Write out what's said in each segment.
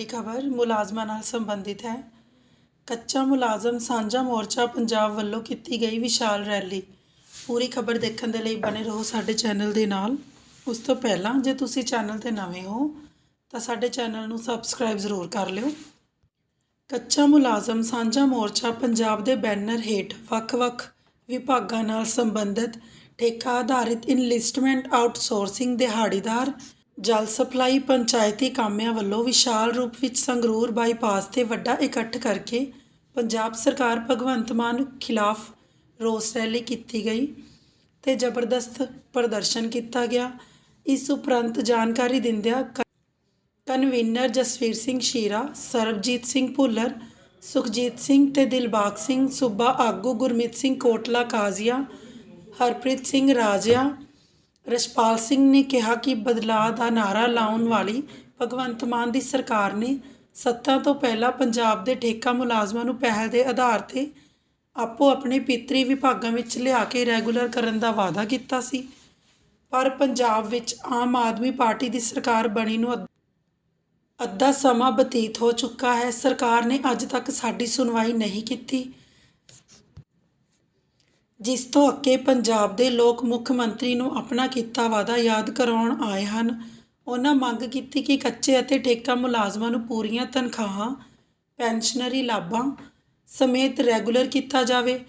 ਵੱਡੀ ਖਬਰ ਮੁਲਾਜ਼ਮਾਂ ਨਾਲ ਸੰਬੰਧਿਤ ਹੈ। ਕੱਚਾ ਮੁਲਾਜ਼ਮ ਸਾਂਝਾ ਮੋਰਚਾ ਪੰਜਾਬ ਵੱਲੋਂ ਕੀਤੀ ਗਈ ਵਿਸ਼ਾਲ ਰੈਲੀ। ਪੂਰੀ ਖਬਰ ਦੇਖਣ ਦੇ ਲਈ ਬਣੇ ਰਹੋ ਸਾਡੇ ਚੈਨਲ ਦੇ ਨਾਲ। ਉਸ ਤੋਂ ਪਹਿਲਾਂ ਜੇ ਤੁਸੀਂ ਚੈਨਲ ਤੇ ਨਵੇਂ ਹੋ, ਤਾਂ ਸਾਡੇ ਚੈਨਲ ਨੂੰ ਸਬਸਕ੍ਰਾਈਬ ਜ਼ਰੂਰ ਕਰ ਲਿਓ। ਕੱਚਾ ਮੁਲਾਜ਼ਮ ਸਾਂਝਾ ਮੋਰਚਾ ਪੰਜਾਬ ਦੇ ਬੈਨਰ ਹੇਠ ਵੱਖ-ਵੱਖ ਵਿਭਾਗਾਂ ਨਾਲ ਸੰਬੰਧਿਤ ਠੇਕਾ ਆਧਾਰਿਤ ਇਨਲਿਸਟਮੈਂਟ ਆਊਟਸੋਰਸਿੰਗ ਦਿਹਾੜੀਦਾਰ ਜਲ ਸਪਲਾਈ ਪੰਚਾਇਤੀ ਕਾਮਿਆਂ ਵੱਲੋਂ ਵਿਸ਼ਾਲ ਰੂਪ ਵਿੱਚ ਸੰਗਰੂਰ ਬਾਈਪਾਸ ਤੇ ਵੱਡਾ ਇਕੱਠ ਕਰਕੇ ਪੰਜਾਬ ਸਰਕਾਰ ਭਗਵੰਤ ਮਾਨ ਖਿਲਾਫ ਰੋਸ ਰੈਲੀ ਕੀਤੀ ਗਈ ਤੇ ਜ਼ਬਰਦਸਤ ਪ੍ਰਦਰਸ਼ਨ ਕੀਤਾ ਗਿਆ। ਇਸ ਉਪਰੰਤ ਜਾਣਕਾਰੀ ਦਿੰਦਿਆਂ ਕ- ਕਨਵੀਨਰ ਜਸਵੀਰ ਸਿੰਘ ਸ਼ੀਰਾ, ਸਰਬਜੀਤ ਸਿੰਘ ਭੁੱਲਰ, ਸੁਖਜੀਤ ਸਿੰਘ ਤੇ ਦਿਲਬਾਗ ਸਿੰਘ ਸੂਬਾ ਆਗੂ ਗੁਰਮੀਤ ਸਿੰਘ ਕੋਟਲਾ ਕਾਜ਼ੀਆ, ਹਰਪ੍ਰੀਤ ਸਿੰਘ ਰਾਜਿਆ ਰਸ਼ਪਾਲ ਸਿੰਘ ਨੇ ਕਿਹਾ ਕਿ ਬਦਲਾਅ ਦਾ ਨਾਰਾ ਲਾਉਣ ਵਾਲੀ ਭਗਵੰਤ ਮਾਨ ਦੀ ਸਰਕਾਰ ਨੇ ਸੱਤਾ ਤੋਂ ਪਹਿਲਾਂ ਪੰਜਾਬ ਦੇ ਠੇਕਾ ਮੁਲਾਜ਼ਮਾਂ ਨੂੰ ਪਹਿਲ ਦੇ ਆਧਾਰ ਤੇ ਆਪੋ ਆਪਣੇ ਪਿਤਰੀ ਵਿਭਾਗਾਂ ਵਿੱਚ ਲਿਆ ਕੇ ਰੈਗੂਲਰ ਕਰਨ ਦਾ ਵਾਅਦਾ ਕੀਤਾ ਸੀ। ਪਰ ਪੰਜਾਬ ਵਿੱਚ ਆਮ ਆਦਮੀ ਪਾਰਟੀ ਦੀ ਸਰਕਾਰ ਬਣੀ ਨੂੰ ਅੱਧਾ ਸਮਾਂ ਬਤੀਤ ਹੋ ਚੁੱਕਾ ਹੈ। ਸਰਕਾਰ ਨੇ ਅੱਜ ਤੱਕ ਸਾਡੀ ਸੁਣਵਾਈ ਨਹੀਂ ਕੀਤੀ। ਜਿਸ ਤੋਂ ਅੱਕੇ ਪੰਜਾਬ ਦੇ ਲੋਕ ਮੁੱਖ ਮੰਤਰੀ ਨੂੰ ਆਪਣਾ ਕੀਤਾ ਵਾਅਦਾ ਯਾਦ ਕਰਾਉਣ ਆਏ ਹਨ। ਉਹਨਾਂ ਮੰਗ ਕੀਤੀ ਕਿ ਕੱਚੇ ਅਤੇ ਠੇਕਾ ਮੁਲਾਜ਼ਮਾਂ ਨੂੰ ਪੂਰੀਆਂ ਤਨਖਾਹਾਂ, ਪੈਨਸ਼ਨਰੀ ਲਾਭਾਂ ਸਮੇਤ ਰੈਗੂਲਰ ਕੀਤਾ ਜਾਵੇ।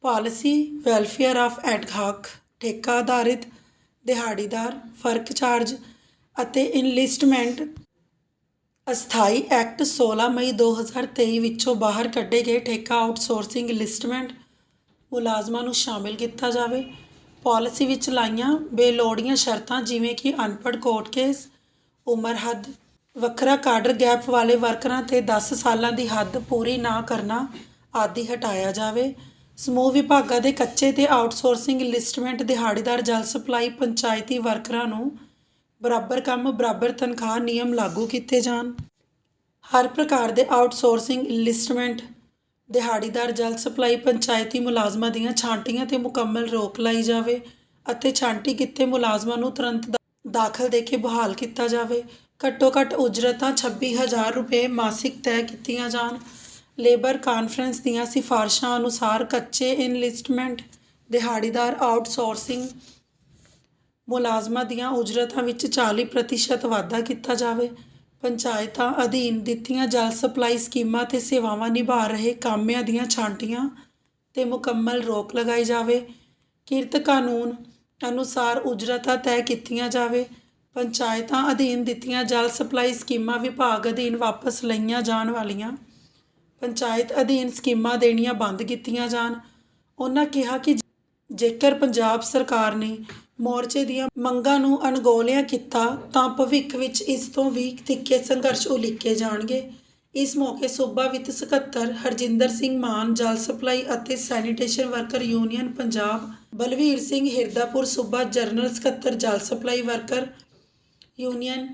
ਪਾਲਿਸੀ ਵੈਲਫੇਅਰ ਆਫ ਐਡਹਾਕ, ਠੇਕਾ ਆਧਾਰਿਤ ਦਿਹਾੜੀਦਾਰ, ਫ਼ਰਕ ਚਾਰਜ ਅਤੇ ਇਨਲਿਸਟਮੈਂਟ ਅਸਥਾਈ ਐਕਟ 16 ਮਈ 2023 ਵਿੱਚੋਂ ਬਾਹਰ ਕੱਢੇ ਗਏ ਠੇਕਾ ਆਊਟਸੋਰਸਿੰਗ ਲਿਸਟਮੈਂਟ ਮੁਲਾਜ਼ਮਾਂ ਨੂੰ ਸ਼ਾਮਿਲ ਕੀਤਾ ਜਾਵੇ। ਪਾਲਿਸੀ ਵਿੱਚ ਲਾਈਆਂ ਬੇਲੋੜੀਆਂ ਸ਼ਰਤਾਂ ਜਿਵੇਂ ਕਿ ਅਨਪੜ੍ਹ ਕੋਰਟ ਕੇਸ, ਉਮਰ ਹੱਦ, ਵੱਖਰਾ ਕਾਡਰ ਗੈਪ ਵਾਲੇ ਵਰਕਰਾਂ ਤੇ 10 ਸਾਲਾਂ ਦੀ ਹੱਦ ਪੂਰੀ ਨਾ ਕਰਨਾ ਆਦਿ ਹਟਾਇਆ ਜਾਵੇ। ਸਮੂਹ ਵਿਭਾਗਾਂ ਦੇ ਕੱਚੇ ਤੇ ਆਊਟਸੋਰਸਿੰਗ ਲਿਸਟਮੈਂਟ ਦਿਹਾੜੀਦਾਰ ਜਲ ਸਪਲਾਈ ਪੰਚਾਇਤੀ ਵਰਕਰਾਂ ਨੂੰ ਬਰਾਬਰ ਕੰਮ, ਬਰਾਬਰ ਤਨਖਾਹ ਨਿਯਮ ਲਾਗੂ ਕੀਤੇ ਜਾਣ। ਹਰ ਪ੍ਰਕਾਰ ਦੇ ਆਊਟਸੋਰਸਿੰਗ ਇਨਲਿਸਟਮੈਂਟ ਦਿਹਾੜੀਦਾਰ ਜਲ ਸਪਲਾਈ ਪੰਚਾਇਤੀ ਮੁਲਾਜ਼ਮਾਂ ਦੀਆਂ ਛਾਂਟੀਆਂ ਤੇ ਮੁਕੰਮਲ ਰੋਕ ਲਾਈ ਜਾਵੇ ਅਤੇ ਛਾਂਟੀ ਕੀਤੇ ਮੁਲਾਜ਼ਮਾਂ ਨੂੰ ਤੁਰੰਤ ਦਾ- ਦਾਖਲ ਦੇ ਕੇ ਬਹਾਲ ਕੀਤਾ ਜਾਵੇ। ਘੱਟੋ ਘੱਟ ਉਜਰਤਾਂ 26000 ਰੁਪਏ ਮਾਸਿਕ ਤੈਅ ਕੀਤੀਆਂ ਜਾਣ। ਲੇਬਰ ਕਾਨਫਰੰਸ ਦੀਆਂ ਸਿਫਾਰਸ਼ਾਂ ਅਨੁਸਾਰ ਕੱਚੇ ਇਨਲਿਸਟਮੈਂਟ, ਦਿਹਾੜੀਦਾਰ ਆਊਟਸੋਰਸਿੰਗ ਮੁਲਾਜ਼ਮਾਂ ਦੀਆਂ ਉਜਰਤਾਂ ਵਿੱਚ 40% ਵਾਧਾ ਕੀਤਾ ਜਾਵੇ। ਪੰਚਾਇਤਾਂ ਅਧੀਨ ਦਿੱਤੀਆਂ ਜਲ ਸਪਲਾਈ ਸਕੀਮਾਂ ਤੇ ਸੇਵਾਵਾਂ ਨਿਭਾ ਰਹੇ ਕਾਮਿਆਂ ਦੀਆਂ ਛਾਂਟੀਆਂ ਤੇ ਮੁਕੰਮਲ ਰੋਕ ਲਗਾਈ ਜਾਵੇ। ਕਿਰਤ ਕਾਨੂੰਨ ਅਨੁਸਾਰ ਉਜਰਤਾਂ ਤੈਅ ਕੀਤੀਆਂ ਜਾਵੇ। ਪੰਚਾਇਤਾਂ ਅਧੀਨ ਦਿੱਤੀਆਂ ਜਲ ਸਪਲਾਈ ਸਕੀਮਾਂ ਵਿਭਾਗ ਅਧੀਨ ਵਾਪਸ ਲਈਆਂ ਜਾਣ ਵਾਲੀਆਂ ਪੰਚਾਇਤ ਅਧੀਨ ਸਕੀਮਾਂ ਦੇਣੀਆਂ ਬੰਦ ਕੀਤੀਆਂ ਜਾਣ। ਉਹਨਾਂ ਕਿਹਾ ਕਿ ਜੇਕਰ ਪੰਜਾਬ ਸਰਕਾਰ ਨੇ ਮੋਰਚੇ ਦੀਆਂ ਮੰਗਾਂ ਨੂੰ ਅਣਗੌਲਿਆ ਕੀਤਾ, ਤਾਂ ਭਵਿੱਖ ਵਿੱਚ ਇਸ ਤੋਂ ਵੀ ਤਿੱਖੇ ਸੰਘਰਸ਼ ਉਲੀਕੇ ਜਾਣਗੇ। ਇਸ ਮੌਕੇ ਸੂਬਾ ਵਿੱਤ ਸਕੱਤਰ ਹਰਜਿੰਦਰ ਸਿੰਘ ਮਾਨ, ਜਲ ਸਪਲਾਈ ਅਤੇ sanitation worker union Punjab, Balvir Singh Hirdapur, ਸੂਬਾ ਜਨਰਲ ਸਕੱਤਰ, ਜਲ supply worker union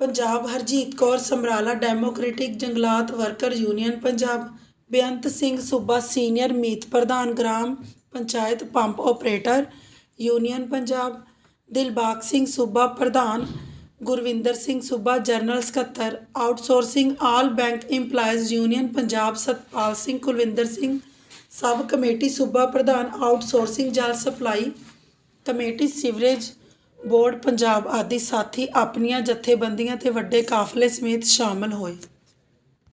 Punjab, Harjit Kaur Samrala, democratic ਜੰਗਲਾਤ ਵਰਕਰ ਯੂਨੀਅਨ ਪੰਜਾਬ, ਬੇਅੰਤ ਸਿੰਘ ਸੂਬਾ ਸੀਨੀਅਰ ਮੀਤ ਪ੍ਰਧਾਨ gram panchayat pump operator union Punjab Dilbag Singh ਸੂਬਾ ਪ੍ਰਧਾਨ ਗੁਰਵਿੰਦਰ ਸਿੰਘ ਸੂਬਾ ਜਨਰਲ ਸਕੱਤਰ, outsourcing all bank EMPLOYEES union Punjab Satpal Singh, Kulwinder Singh, sub committee ਸੂਬਾ ਪ੍ਰਧਾਨ, ਆਊਟਸੋਰਸਿੰਗ ਜਲ supply committee, sewerage board, Punjab ਆਦਿ ਸਾਥੀ ਆਪਣੀਆਂ ਜਥੇਬੰਦੀਆਂ ਤੇ ਵੱਡੇ ਕਾਫਲੇ ਸਮੇਤ ਸ਼ਾਮਲ ਹੋਏ।